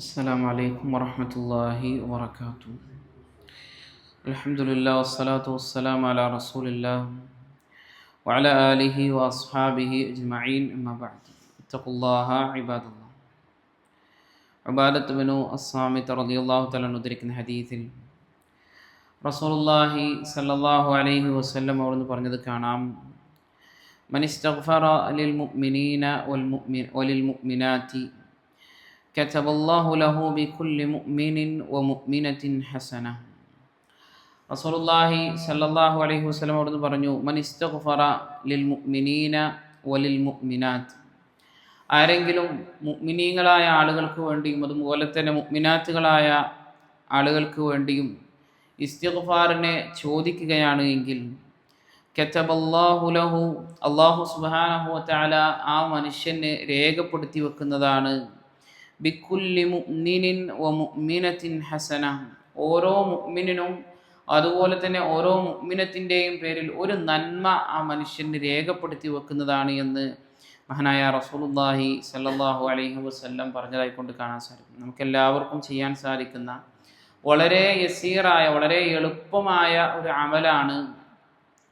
السلام عليكم ورحمة الله وبركاته الحمد لله والصلاة والسلام على رسول الله وعلى آله وأصحابه أجمعين أما بعد اتقوا الله عباد الله عبادة بن الصامت رضي الله تعالى عنه ഉദ്ധരിക്കുന്ന ഹദീസിൽ റസൂലുള്ളാഹി സല്ലല്ലാഹു അലൈഹി വസല്ലം അവിടുന്ന് പറഞ്ഞത് കാണാം من استغفر للمؤمنين والمؤمن وللمؤمنات كتب الله له بكل مؤمن ومؤمنة حسنة റസൂലുള്ളാഹി സല്ലല്ലാഹു അലൈഹി വസല്ലം അവിടുന്ന് പറഞ്ഞു മൻ ഇസ്തഗ്ഫറ ലിൽ മുഅ്മിനീന വലിൽ മുഅ്മിനാത്ത് ആരെങ്കിലും മുഅ്മിനീങ്ങളായ ആളുകൾക്ക് വേണ്ടിയും അതുപോലെ തന്നെ മുഅ്മിനാത്തുകളായ ആളുകൾക്ക് വേണ്ടിയും ഇസ്തിഗ്ഫാറിനെ ചോദിക്കുകയാണ് എങ്കിൽ കറ്റബല്ലാഹു ലഹു അള്ളാഹു സുബ്ഹാനഹു വതആല ആ മനുഷ്യന് രേഖപ്പെടുത്തി വെക്കുന്നതാണ് ബിക്കുല്ലി മുഅ്മിനിൻ വ മുഅ്മിനത്തിൻ ഹസന. ഓരോ മുഅ്മിനിനും അതുപോലെ തന്നെ ഓരോ മുഅ്മിനത്തിന്റെയും പേരിൽ ഒരു നന്മ ആ മനുഷ്യന് രേഖപ്പെടുത്തി വെക്കുന്നതാണ് എന്ന് മഹാനായ റസൂലുള്ളാഹി സല്ലല്ലാഹു അലൈഹി വസല്ലം പറഞ്ഞതായി കൊണ്ട് കാണാൻ സാധിക്കും. നമുക്കെല്ലാവർക്കും ചെയ്യാൻ സാധിക്കുന്ന വളരെ യസീറായ വളരെ എളുപ്പമായ ഒരു അമലാണ്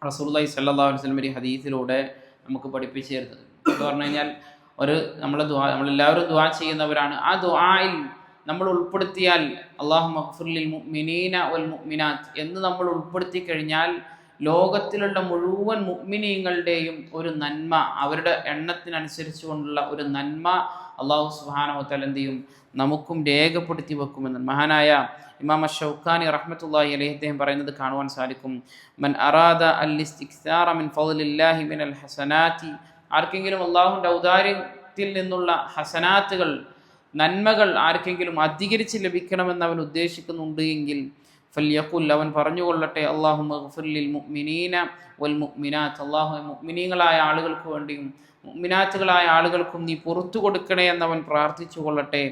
റസൂലുള്ളാഹി സ്വല്ലല്ലാഹു അലൈഹി വസല്ലം ഒരു ഹദീസിലൂടെ നമുക്ക് പഠിപ്പിച്ചു തരുന്നത്. എന്ന് പറഞ്ഞു കഴിഞ്ഞാൽ ഒരു നമ്മൾ ദ്വാ നമ്മളെല്ലാവരും ദ്വാ ചെയ്യുന്നവരാണ്. ആ ദ്വായിൽ നമ്മൾ ഉൾപ്പെടുത്തിയാൽ അള്ളാഹു മഖ്ഫുർലിൽ മുഅ്മിനീന വൽ മുഅ്മിനാത്ത് എന്ന് നമ്മൾ ഉൾപ്പെടുത്തി കഴിഞ്ഞാൽ ലോകത്തിലുള്ള മുഴുവൻ മുഅ്മിനീങ്ങളുടെയും ഒരു നന്മ അവരുടെ എണ്ണത്തിനനുസരിച്ച് കൊണ്ടുള്ള ഒരു നന്മ അള്ളാഹു വതആല എന്ത് ചെയ്യും? നമുക്കും രേഖപ്പെടുത്തി വെക്കുമെന്ന്. മഹാനായ ഇമാമ ഷൗഖാനി റഹ്മത്തുള്ളാഹി അലൈഹി അദ്ദേഹം പറയുന്നത് കാണുവാൻ സാധിക്കും. മൻ അറാദ അൽ മിൻ ഫضലില്ലാഹി മിനൽ ഹസനാത്തി ആർക്കെങ്കിലും അള്ളാഹുവിൻ്റെ ഔദാര്യത്തിൽ നിന്നുള്ള ഹസനാത്തുകൾ നന്മകൾ ആർക്കെങ്കിലും അധികരിച്ച് ലഭിക്കണമെന്ന് അവൻ ഉദ്ദേശിക്കുന്നുണ്ട് എങ്കിൽ ഫല്യഖുൽ അവൻ പറഞ്ഞുകൊള്ളട്ടെ അള്ളാഹു മഗ്ഫിർലിൽ മുഅ്മിനീന വൽ മുഅ്മിനാത്ത് അള്ളാഹു മുഅ്മിനീങ്ങളായ ആളുകൾക്ക് വേണ്ടിയും മുഅ്മിനാത്തുകളായ ആളുകൾക്കും നീ പുറത്തു കൊടുക്കണേ എന്നവൻ പ്രാർത്ഥിച്ചു കൊള്ളട്ടെ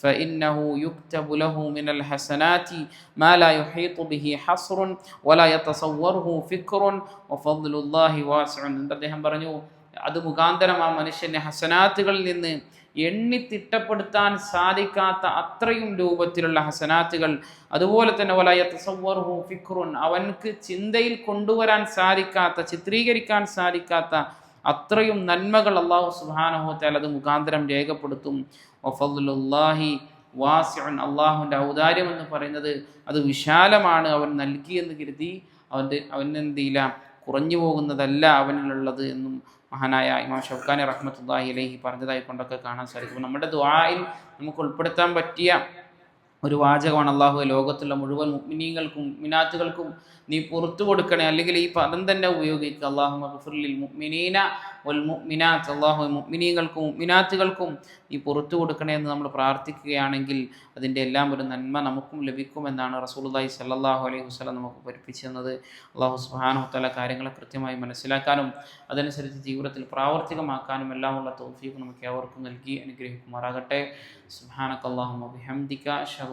فإنه يكتب له من الحسنات ما لا يحيط به حصر ولا يتصوره فكر وفضل الله واسع അദ്ദേഹം പറഞ്ഞു അത് മുഖാന്തരം ആ മനുഷ്യനെ ഹസനാത്തുകളിൽ നിന്ന് എണ്ണി തിട്ടപ്പെടുത്താൻ സാധിക്കാത്ത അത്രയും രൂപത്തിലുള്ള ഹസനാത്തുകൾ. അതുപോലെ തന്നെ വലയ തസവ്വറുഹു ഫിക്രുൻ അവൻക്ക് ചിന്തയിൽ കൊണ്ടുവരാൻ സാധിക്കാത്ത ചിത്രീകരിക്കാൻ സാധിക്കാത്ത അത്രയും നന്മകൾ അള്ളാഹു സുബാനഹോത്താൽ അത് മുഖാന്തരം രേഖപ്പെടുത്തും. വഫദ്ലുല്ലാഹി വാസിഉൻ അള്ളാഹുവിന്റെ ഔദാര്യം എന്ന് പറയുന്നത് അത് വിശാലമാണ് അവൻ നൽകിയെന്ന് കരുതി അവന്റെ അവനെന്തിയില്ല കുറഞ്ഞു പോകുന്നതല്ല അവനിലുള്ളത് എന്നും മഹാനായ ഇമാം ഷൗക്കാനി റഹ്മത്തുല്ലാഹി അലൈഹി പറഞ്ഞതായി കൊണ്ടൊക്കെ കാണാൻ സാധിക്കും. നമ്മുടെ ദ്വായിൽ നമുക്ക് ഉൾപ്പെടുത്താൻ പറ്റിയ ഒരു വാചകമാണ് അള്ളാഹു ലോകത്തുള്ള മുഴുവൻ മുഗ്മിനീങ്ങൾക്കും മിനാത്തുകൾക്കും നീ പുറത്തു കൊടുക്കണേ. അല്ലെങ്കിൽ ഈ പദം തന്നെ ഉപയോഗിക്കുക. അള്ളാഹു മഗ്ഫുർലിൽ മുഗ്മിനീന വൽ മുഗ്മിനാത്ത് അള്ളാഹു മുഗ്മിനീങ്ങൾക്കും മുഗ്മിനാത്തുകൾക്കും നീ പുറത്തു കൊടുക്കണേ എന്ന് നമ്മൾ പ്രാർത്ഥിക്കുകയാണെങ്കിൽ അതിന്റെ എല്ലാം ഒരു നന്മ നമുക്കും ലഭിക്കുമെന്നാണ് റസൂലുള്ളാഹി സല്ലാഹു അലൈഹി വസ്ലം നമുക്ക് പഠിപ്പിച്ചു തന്നത് അള്ളാഹു സുബ്ഹാനഹു തആല കാര്യങ്ങളെ കൃത്യമായി മനസ്സിലാക്കാനും അതനുസരിച്ച് ജീവിതത്തിൽ പ്രാവർത്തികമാക്കാനും എല്ലാമുള്ള തൗഫീഖ് നമുക്ക് ഏവർക്കും നൽകി അനുഗ്രഹിക്കുമാറാകട്ടെ. സുബ്ഹാനക അല്ലാഹുമ്മ